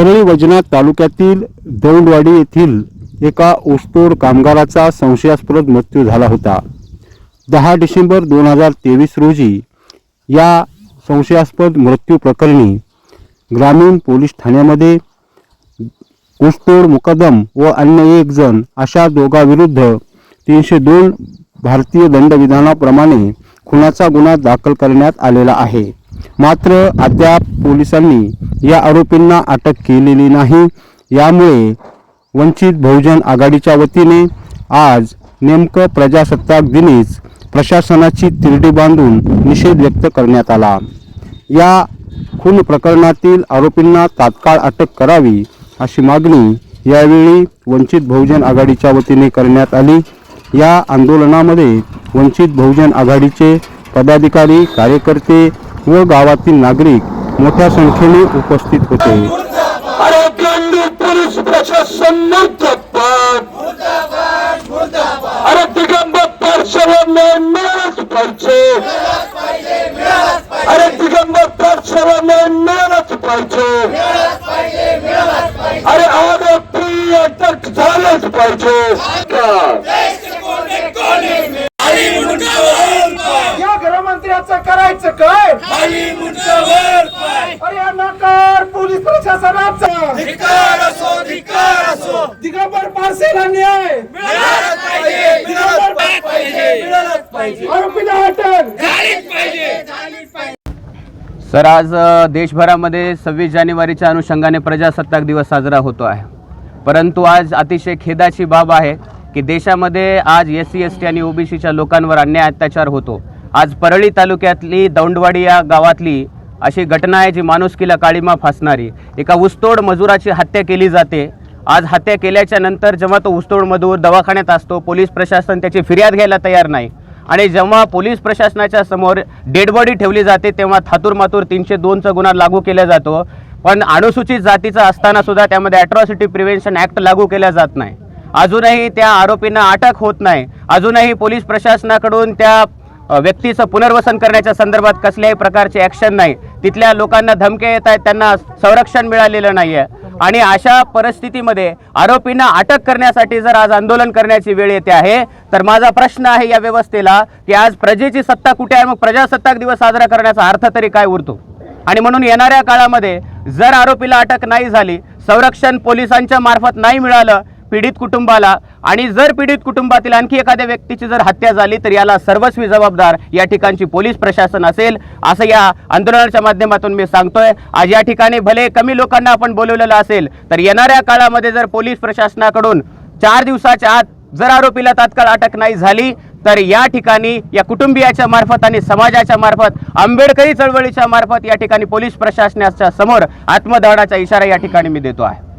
परळी वजनाथ तालुक्यातील दौंडवाडी येथील एका ऊसतोड कामगाराचा संशयास्पद मृत्यू झाला होता. दहा डिसेंबर दोन हजार तेवीस रोजी या संशयास्पद मृत्यू प्रकरणी ग्रामीण पोलीस ठाण्यामध्ये ऊसतोड मुकदम व अन्य एक जण अशा दोघांविरुद्ध तीनशे दोन भारतीय दंडविधानाप्रमाणे खुनाचा गुन्हा दाखल करण्यात आलेला आहे. मात्र अद्याप पोलिसांनी या आरोपींना अटक केलेली नाही. यामुळे वंचित बहुजन आघाडीच्या वतीने आज नेमकं प्रजासत्ताक दिनीच प्रशासनाची तिरडी बांधून निषेध व्यक्त करण्यात आला. या खून प्रकरणातील आरोपींना तात्काळ अटक करावी अशी मागणी यावेळी वंचित बहुजन आघाडीच्या वतीने करण्यात आली. या आंदोलनामध्ये वंचित बहुजन आघाडीचे पदाधिकारी कार्यकर्ते व गावातील नागरिक मोठ्या संख्येने उपस्थित होते. अरे दिल्ली पोलीस प्रशासन मुर्दाबाद अरे दिगंबर पार्श्वांना मिळालंच पाहिजे. अरे दिगंबर पार्श्वांना मिळालंच पाहिजे. अरे आरोपी अटक झालंच पाहिजे का? या गृहमंत्र्याचं करायचं काय अरे या नकार पोलीस प्रशासनाचा दिगंबर न्याय आरोपीला अटक सर आज देशभरामध्ये सव्वीस जानेवारीच्या अनुषंगाने प्रजासत्ताक दिवस साजरा होतो आहे. परंतु आज अतिशय खेदाची बाब आहे की देशामध्ये आज एस सी एस टी आणि ओबीसीच्या लोकांवर अन्याय अत्याचार होतो. आज परळी तालुक्यातली दौंडवाडी या गावातली अशी घटना आहे जी माणुसकीला काळीमा फासणारी. एका ऊसतोड मजुराची हत्या केली जाते. आज हत्या केल्याच्यानंतर जेव्हा तो ऊसतोड मधूर दवाखान्यात असतो पोलीस प्रशासन त्याची फिर्याद घ्यायला तयार नाही. आणि जेव्हा पोलीस प्रशासनाच्या समोर डेडबॉडी ठेवली जाते तेव्हा थातूर मातूर तीनशे दोनचा गुन्हा लागू केला जातो. पण अनुसूचित जातीचा असताना सुद्धा त्यामध्ये अॅट्रॉसिटी प्रिव्हेन्शन ॲक्ट लागू केला जात नाही. अजूनही त्या आरोपींना अटक होत नाही. अजूनही पोलीस प्रशासनाकडून त्या व्यक्तीचं पुनर्वसन करण्याच्या संदर्भात कसल्याही प्रकारचे ॲक्शन नाही. तिथल्या लोकांना धमक्या येत आहेत त्यांना संरक्षण मिळालेलं नाही आहे आणि अशा परिस्थितीमध्ये आरोपींना अटक करण्यासाठी जर आज आंदोलन करण्याची वेळ येते आहे तर माझा प्रश्न आहे या व्यवस्थेला की आज प्रजेची सत्ता कुठे आहे? मग प्रजासत्ताक दिवस साजरा करण्याचा अर्थ तरी काय उरतो? आणि म्हणून येणाऱ्या काळामध्ये जर आरोपीला अटक नाही झाली संरक्षण पोलिसांच्या मार्फत नाही मिळालं पीडित कुटुंबाला आणि जर पीडित कुटुंबातील आणखी एखाद्या व्यक्तीची जर हत्या झाली तर याला सर्वस्वी जबाबदार या ठिकाणची पोलीस प्रशासन असेल असं या आंदोलनाच्या माध्यमातून मी सांगतोय. आज या ठिकाणी भले कमी लोकांना आपण बोलवलेलं असेल तर येणाऱ्या काळामध्ये जर पोलीस प्रशासनाकडून चार दिवसाच्या आत जर आरोपीला तात्काळ अटक नाही झाली तर या ठिकाणी या कुटुंबियाच्या मार्फत आणि समाजाच्या मार्फत आंबेडकरी चळवळीच्या मार्फत या ठिकाणी पोलीस प्रशासनाच्या समोर आत्मदहनाचा इशारा या ठिकाणी मी देतो आहे.